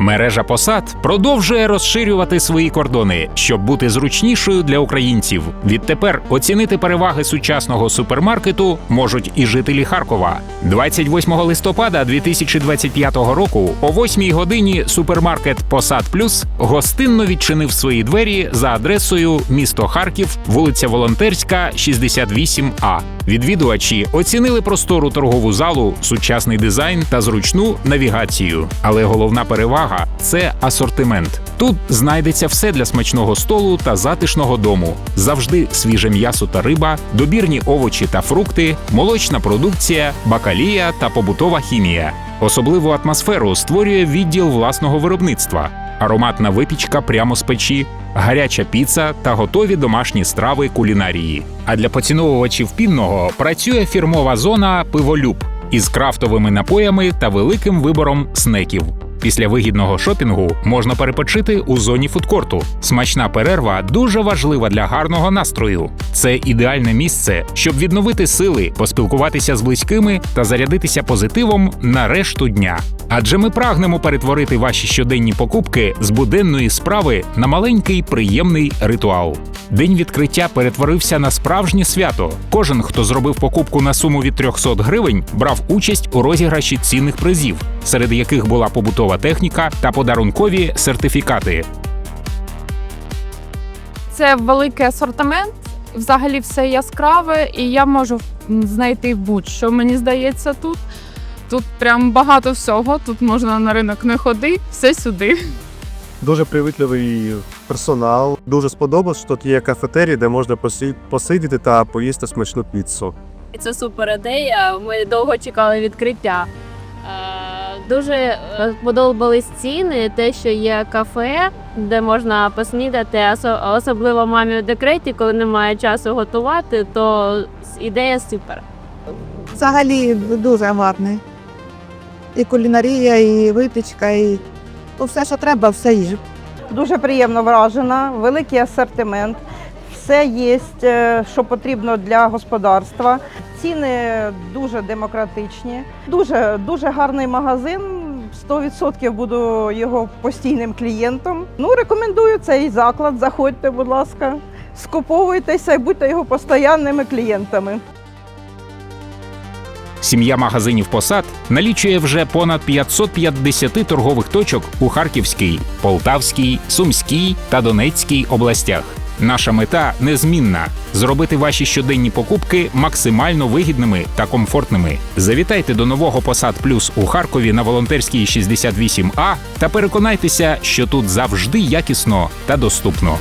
Мережа посад продовжує розширювати свої кордони, щоб бути зручнішою для українців. Відтепер оцінити переваги сучасного супермаркету можуть і жителі Харкова. 28 листопада 2025 року о 8 годині супермаркет Посад Плюс гостинно відчинив свої двері за адресою місто Харків, вулиця Волонтерська, 68А. Відвідувачі оцінили простору торгову залу, сучасний дизайн та зручну навігацію. Але головна перевага це асортимент. Тут знайдеться все для смачного столу та затишного дому. Завжди свіже м'ясо та риба, добірні овочі та фрукти, молочна продукція, бакалія та побутова хімія. Особливу атмосферу створює відділ власного виробництва, ароматна випічка прямо з печі, гаряча піца та готові домашні страви кулінарії. А для поціновувачів пінного працює фірмова зона Пиволюб із крафтовими напоями та великим вибором снеків. Після вигідного шопінгу можна перепочити у зоні фудкорту. Смачна перерва дуже важлива для гарного настрою. Це ідеальне місце, щоб відновити сили, поспілкуватися з близькими та зарядитися позитивом на решту дня. Адже ми прагнемо перетворити ваші щоденні покупки з буденної справи на маленький приємний ритуал. День відкриття перетворився на справжнє свято. Кожен, хто зробив покупку на суму від 300 гривень, брав участь у розіграші цінних призів, серед яких була побутова техніка та подарункові сертифікати. Це великий асортимент, взагалі все яскраве, і я можу знайти будь-що. Мені здається, тут. Тут прям багато всього. Тут можна на ринок не ходи, все сюди. Дуже привітливий персонал. Дуже сподобалось, що тут є кафетерій, де можна посидіти та поїсти смачну піцу. Це супер ідея. Ми довго чекали відкриття. Дуже е, сподобались ціни, те, що є кафе, де можна поснідати, особливо мамі в декреті, коли немає часу готувати, то ідея супер. Взагалі дуже гарний. І кулінарія, і випічка, і ну, все, що треба, все є. Дуже приємно вражена, великий асортимент. Все є, е, що потрібно для господарства. Ціни дуже демократичні. Дуже, дуже гарний магазин. 100% буду його постійним клієнтом. Ну, рекомендую цей заклад. Заходьте, будь ласка, скуповуйтеся і будьте його постійними клієнтами. Сім'я магазинів посад налічує вже понад 550 торгових точок у Харківській, Полтавській, Сумській та Донецькій областях. Наша мета незмінна зробити ваші щоденні покупки максимально вигідними та комфортними. Завітайте до нового посад плюс у Харкові на волонтерській 68А та переконайтеся, що тут завжди якісно та доступно.